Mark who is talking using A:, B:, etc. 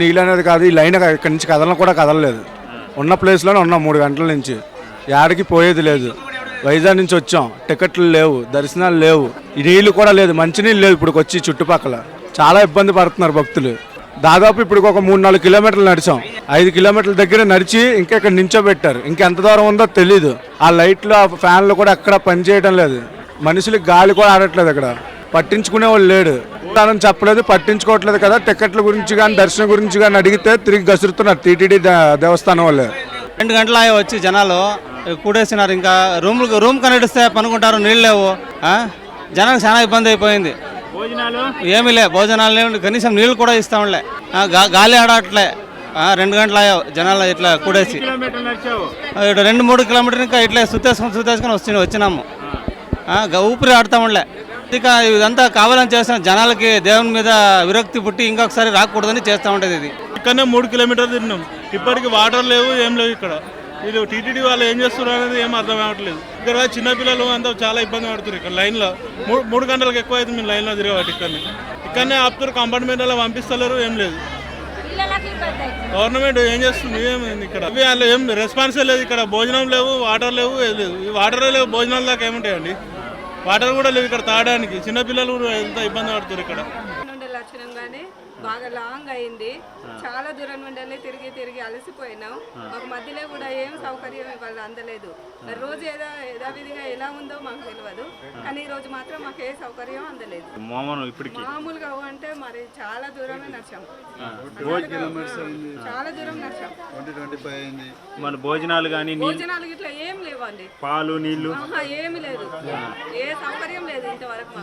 A: నీళ్ళు అనేది కాదు ఈ లైన్ ఇక్కడి నుంచి కదలను కూడా కదలలేదు. ఉన్న ప్లేస్లోనే ఉన్నాం మూడు గంటల నుంచి. యాడికి పోయేది లేదు. వైజాగ్ నుంచి వచ్చాం. టికెట్లు లేవు దర్శనాలు లేవు. ఈ కూడా లేదు. మంచినీళ్ళు లేవు ఇప్పుడు వచ్చి చుట్టుపక్కల. చాలా ఇబ్బంది పడుతున్నారు భక్తులు. దాదాపు ఇప్పుడు ఒక మూడు నాలుగు కిలోమీటర్లు నడిచాం. ఐదు కిలోమీటర్ల దగ్గర నడిచి ఇంకా ఇక్కడ నించోబెట్టారు. ఇంకెంత దూరం ఉందో తెలీదు. ఆ లైట్లు ఆ ఫ్యాన్లు కూడా ఎక్కడ పనిచేయడం లేదు. మనుషులకు గాలి కూడా ఆడట్లేదు ఇక్కడ పట్టించుకునే వాళ్ళు లేడు. తానని చెప్పలేదు పట్టించుకోవట్లేదు కదా. టికెట్ల గురించి కానీ దర్శనం గురించి కానీ అడిగితే తిరిగి గసురుతున్నారు టీటీడీ దేవస్థానం వాళ్ళే.
B: రెండు గంటల అయ్యి వచ్చి జనాలు కూడేసినారు. ఇంకా రూమ్ రూమ్ కనడిస్తే పనుకుంటారు నీళ్ళు లేవు. ఆ? జనానికి చాలా ఇబ్బంది అయిపోయింది.
C: భోజనాలు?
B: ఏమీ లే భోజనాలు లేవు. కనీసం నీళ్ళు కూడా ఇస్తాంలే. గాలి ఆడట్లే. ఆ, రెండు గంటల అయ్యావు జనాలు ఇట్లా కూడేసి. రెండు మూడు కిలోమీటర్ ఇంకా ఇట్లా సుత్తేసుకొని సుత్తేసుకొని వచ్చి వచ్చినాము. ఆ, గ- ఊపిరి ఆడుతూ ఉండలే ఇక ఇదంతా కావాలని చేసిన జనాలకి దేవుని మీద విరక్తి పుట్టి ఇంకొకసారి రాకూడదని చేస్తూ ఉంటుంది ఇది.
D: ఇక్కడనే మూడు కిలోమీటర్లు తిన్నాం. ఇప్పటికి వాటర్ లేవు ఏం లేవు ఇక్కడ. వీళ్ళు టీటీడీ వాళ్ళు ఏం చేస్తున్నారు అనేది ఏం అర్థం అవ్వట్లేదు ఇక్కడ చిన్నపిల్లలు అంతా చాలా ఇబ్బంది పడుతున్నారు ఇక్కడ లైన్లో. మూడు మూడు గంటలకు ఎక్కువ అయితే మేము లైన్లో తిరగబట్టి ఇక్కడనే. ఇక్కడనే ఆపుతారు కంపార్ట్మెంట్లో పంపిస్తలేరు ఏం లేదు. గవర్నమెంట్ ఏం చేస్తుంది ఏమైంది ఇక్కడ. వాళ్ళు ఏం రెస్పాన్సే లేదు ఇక్కడ. భోజనం లేవు వాటర్ లేవు ఏం లేదు. ఈ వాటర్ లేవు భోజనాల దాకా ఏముంటాయండి? వాటర్ కూడా లేవు ఇక్కడ తాగడానికి. చిన్నపిల్లలు కూడా ఎంత ఇబ్బంది పడుతున్నారు ఇక్కడ?
E: లక్షణం కానీ బాగా లాంగ్ అయింది. చాలా దూరం నుండి తిరిగి తిరిగి అలసిపోయినాం. మాకు మధ్యలో కూడా ఏం సౌకర్యం ఇవాళ అందలేదు. మరి రోజు ఏదో యథావిధిగా ఎలా ఉందో మాకు తెలియదు కానీ ఈ రోజు మాత్రం మాకు ఏ సౌకర్యం అందలేదు.
C: మోమను ఇప్పటికి?
E: మామూలుగా అంటే మరి చాలా దూరమే నడిచాం. చాలా దూరం నడిచాం.
C: మన భోజనాలు కానీ నీళ్ళు
E: భోజనాలు
C: పాలు
E: నీళ్ళు ఏమీ లేదు. ఏ సౌకర్యం లేదు ఇంతవరకు